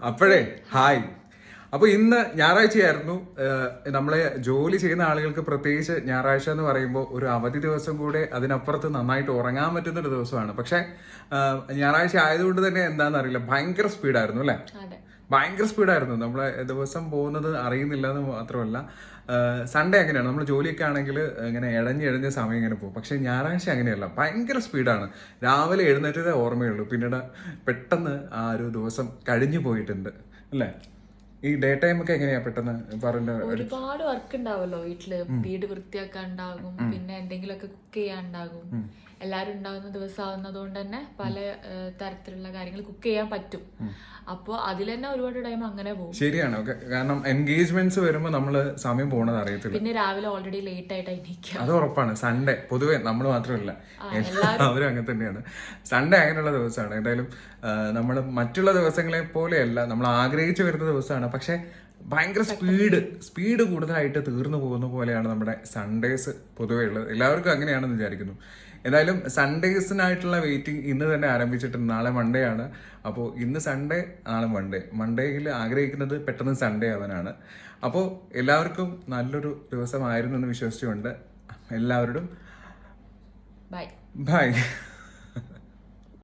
അപ്പോഴേ ഹായ്. അപ്പോൾ ഇന്ന് ഞായറാഴ്ചയായിരുന്നു. നമ്മളെ ജോലി ചെയ്യുന്ന ആളുകൾക്ക് പ്രത്യേകിച്ച് ഞായറാഴ്ച എന്ന് പറയുമ്പോൾ ഒരു അവധി ദിവസം കൂടെ അതിനപ്പുറത്ത് നന്നായിട്ട് ഉറങ്ങാൻ പറ്റുന്ന ഒരു ദിവസമാണ്. പക്ഷേ ഞായറാഴ്ച ആയതുകൊണ്ട് തന്നെ എന്താണെന്ന് അറിയില്ല ഭയങ്കര സ്പീഡായിരുന്നു അല്ലേ? ഭയങ്കര സ്പീഡായിരുന്നു. നമ്മൾ ദിവസം പോകുന്നത് അറിയുന്നില്ല എന്ന് മാത്രമല്ല സൺഡേ അങ്ങനെയാണ്. നമ്മൾ ജോലിയൊക്കെ ആണെങ്കിൽ ഇങ്ങനെ ഇഴഞ്ഞ് ഇഴഞ്ഞ സമയം ഇങ്ങനെ പോകും. പക്ഷേ ഞായറാഴ്ച അങ്ങനെയല്ല. ഭയങ്കര സ്പീഡാണ്. രാവിലെ എഴുന്നേറ്റതേ ഓർമ്മയുള്ളൂ. പിന്നീട് പെട്ടെന്ന് ആ ഒരു ദിവസം കഴിഞ്ഞു പോയിട്ടുണ്ട്. അല്ലേ? ഈ ഡേ ടൈം ഒക്കെ എങ്ങനെയാ പെട്ടെന്ന് പറഞ്ഞ ഒരുപാട് വർക്ക് ഉണ്ടാവല്ലോ വീട്ടിൽ. വീട് വൃത്തിയാക്കാൻ ഉണ്ടാകും പിന്നെ എന്തെങ്കിലുമൊക്കെ കുക്ക് ചെയ്യാൻ ഉണ്ടാകും എല്ലാരും ഉണ്ടാകുന്ന ദിവസം ആവുന്നതുകൊണ്ട് തന്നെ പല തരത്തിലുള്ള കാര്യങ്ങൾ കുക്ക് ചെയ്യാൻ പറ്റും. അപ്പൊ അതിൽ തന്നെ ഒരുപാട് ടൈം അങ്ങനെ പോകും. ശരിയാണ്. കാരണം എൻഗേജ്മെന്റ്സ് വരുമ്പോൾ നമ്മൾ സമയം പോണത് അറിയത്തില്ല. പിന്നെ രാവിലെ ഓൾറെഡി ലേറ്റ് ആയിട്ട് എണീക്കാം. അത് ഉറപ്പാണ്. സൺഡേ പൊതുവെ നമ്മൾ മാത്രമല്ല. എല്ലാവരും അങ്ങനെ തന്നെയാണ്. സൺഡേ അങ്ങനെയുള്ള ദിവസമാണ്. എന്തായാലും നമ്മൾ മറ്റുള്ള ദിവസങ്ങളെ പോലെയല്ല. നമ്മൾ ആഗ്രഹിച്ചു വരുന്ന ദിവസമാണ്. പക്ഷെ ഭയങ്കര സ്പീഡ് സ്പീഡ് കൂടുതലായിട്ട് തീർന്നു പോകുന്ന പോലെയാണ് നമ്മുടെ സൺഡേസ് പൊതുവെ ഉള്ളത്. എല്ലാവർക്കും അങ്ങനെയാണെന്ന് വിചാരിക്കുന്നു. എന്തായാലും സൺഡേസിനായിട്ടുള്ള വെയിറ്റിംഗ് ഇന്ന് തന്നെ ആരംഭിച്ചിട്ടുണ്ട് നാളെ മൺഡേ ആണ്. അപ്പോൾ ഇന്ന് സൺഡേ നാളെ മൺഡേ മൺഡേയിൽ ആഗ്രഹിക്കുന്നത് പെട്ടെന്ന് സൺഡേ ആവാനാണ്. അപ്പോൾ എല്ലാവർക്കും നല്ലൊരു ദിവസമായിരുന്നു എന്ന് വിശ്വസിച്ചുകൊണ്ട് എല്ലാവരോടും ബൈ ബൈ